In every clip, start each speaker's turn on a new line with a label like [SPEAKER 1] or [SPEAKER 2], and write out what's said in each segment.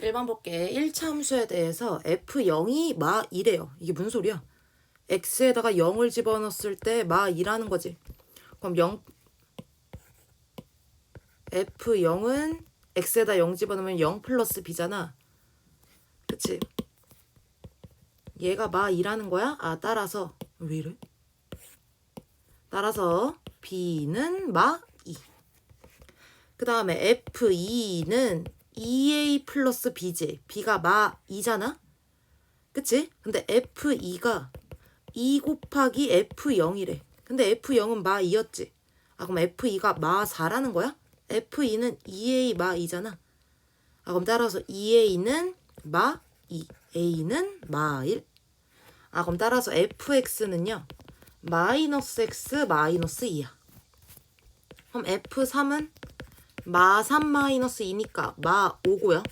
[SPEAKER 1] 1번 볼게. 1차 함수에 대해서 f0이 마 2래요. 이게 무슨 소리야? x에다가 0을 집어넣었을 때 마 2라는 거지. 그럼 0 f0은 x에다 0 집어넣으면 0 플러스 b잖아. 그치? 얘가 마 2라는 거야? 아, 따라서 왜 이래? 따라서 b는 마 2. 그 다음에 f2는 2a 플러스 b지. b가 마 2잖아? 그치? 근데 f2가 2 곱하기 f0이래. 근데 f0은 마 2였지. 아, 그럼 f2가 마 4라는 거야? f2는 2a 마 2잖아. 아, 그럼 따라서 2a는 마 2, a는 마 1. 아, 그럼 따라서 fx는요. 마이너스 x 마이너스 2야. 그럼 f3은 마 3 마이너스 2니까 마 5고요.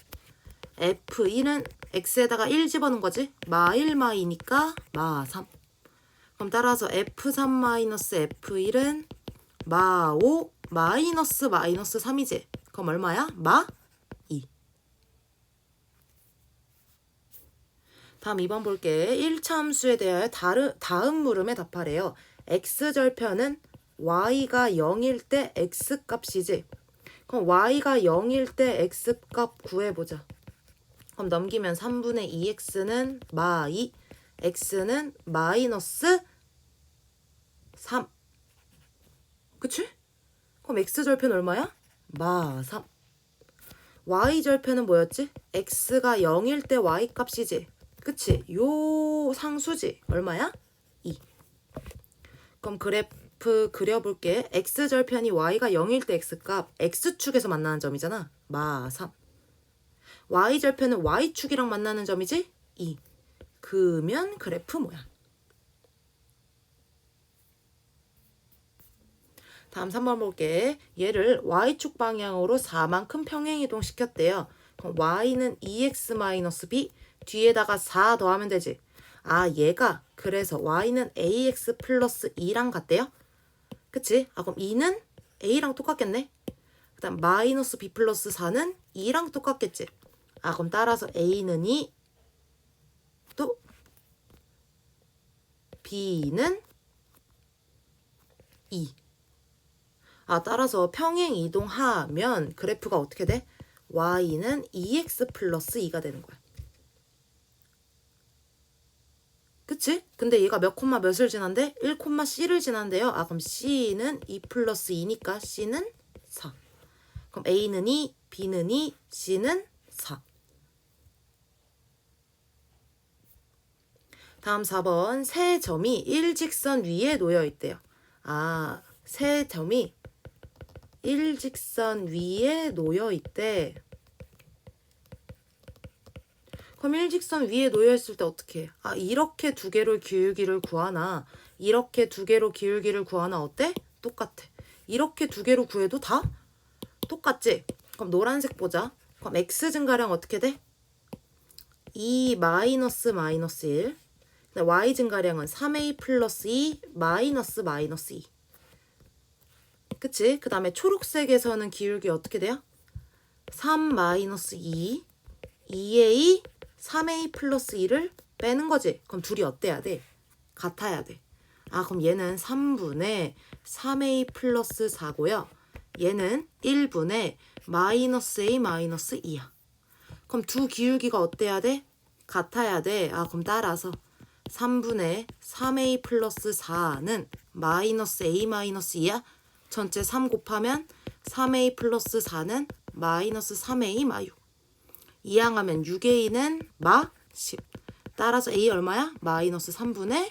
[SPEAKER 1] f1은 x에다가 1 집어넣은 거지? 마 1 마 2니까 마 3. 그럼 따라서 f3 마이너스 f1은 마 5 마이너스 마이너스 3이지? 그럼 얼마야? 마 2. 다음 2번 볼게. 1차 함수에 대하여 다르, 다음 물음에 답하래요. x절편은 y가 0일 때 x값이지. 그럼 y가 0일 때 x값 구해보자. 그럼 넘기면 3분의 2x는 마 2, x는 마이너스 3. 그치? 그럼 x절편 얼마야? 마 3. y절편은 뭐였지? x가 0일 때 y값이지. 그치? 요 상수지. 얼마야? 2. 그럼 그래프 그려볼게. x절편이 y가 0일 때 x값 x축에서 만나는 점이잖아. 마 3. y절편은 y축이랑 만나는 점이지? 2. 그면 그래프 모양. 다음 3번 볼게. 얘를 y축 방향으로 4만큼 평행이동 시켰대요. 그럼 y는 2x-b 뒤에다가 4 더하면 되지. 아 얘가 그래서 y는 ax 플러스 2랑 같대요. 그치? 아 그럼 2는 a랑 똑같겠네. 그 다음 마이너스 b 플러스 4는 2랑 똑같겠지. 아 그럼 따라서 a는 2, 또 b는 2. 아 따라서 평행 이동하면 그래프가 어떻게 돼? y는 2x 플러스 2가 되는 거야. 그치? 근데 얘가 몇 콤마 몇을 지난데? 1 콤마 c를 지난대요. 아 그럼 c는 2 플러스 2니까 c는 4. 그럼 a는 2, b는 2, c는 4. 다음 4번 세 점이 일직선 위에 놓여 있대요. 아, 세 점이 일직선 위에 놓여 있대. 그럼 일직선 위에 놓여 있을 때 어떻게 해? 아, 이렇게 두 개로 기울기를 구하나 이렇게 두 개로 기울기를 구하나 어때? 똑같아. 이렇게 두 개로 구해도 다 똑같지? 그럼 노란색 보자. 그럼 x 증가량 어떻게 돼? 2 마이너스 마이너스 1. 근데 y 증가량은 3a 플러스 2 마이너스 마이너스 2. 그치? 그 다음에 초록색에서는 기울기 어떻게 돼요? 3 마이너스 2, 2a, 3a 플러스 2를 빼는 거지. 그럼 둘이 어때야 돼? 같아야 돼. 아, 그럼 얘는 3분의 3a 플러스 4고요. 얘는 1분의 마이너스 a 마이너스 2야. 그럼 두 기울기가 어때야 돼? 같아야 돼. 아, 그럼 따라서 3분의 3a 플러스 4는 마이너스 a 마이너스 2야. 전체 3 곱하면 3a 플러스 4는 마이너스 3a 마 6. 이항하면 6a는 마 10. 따라서 a 얼마야? 마이너스 3분의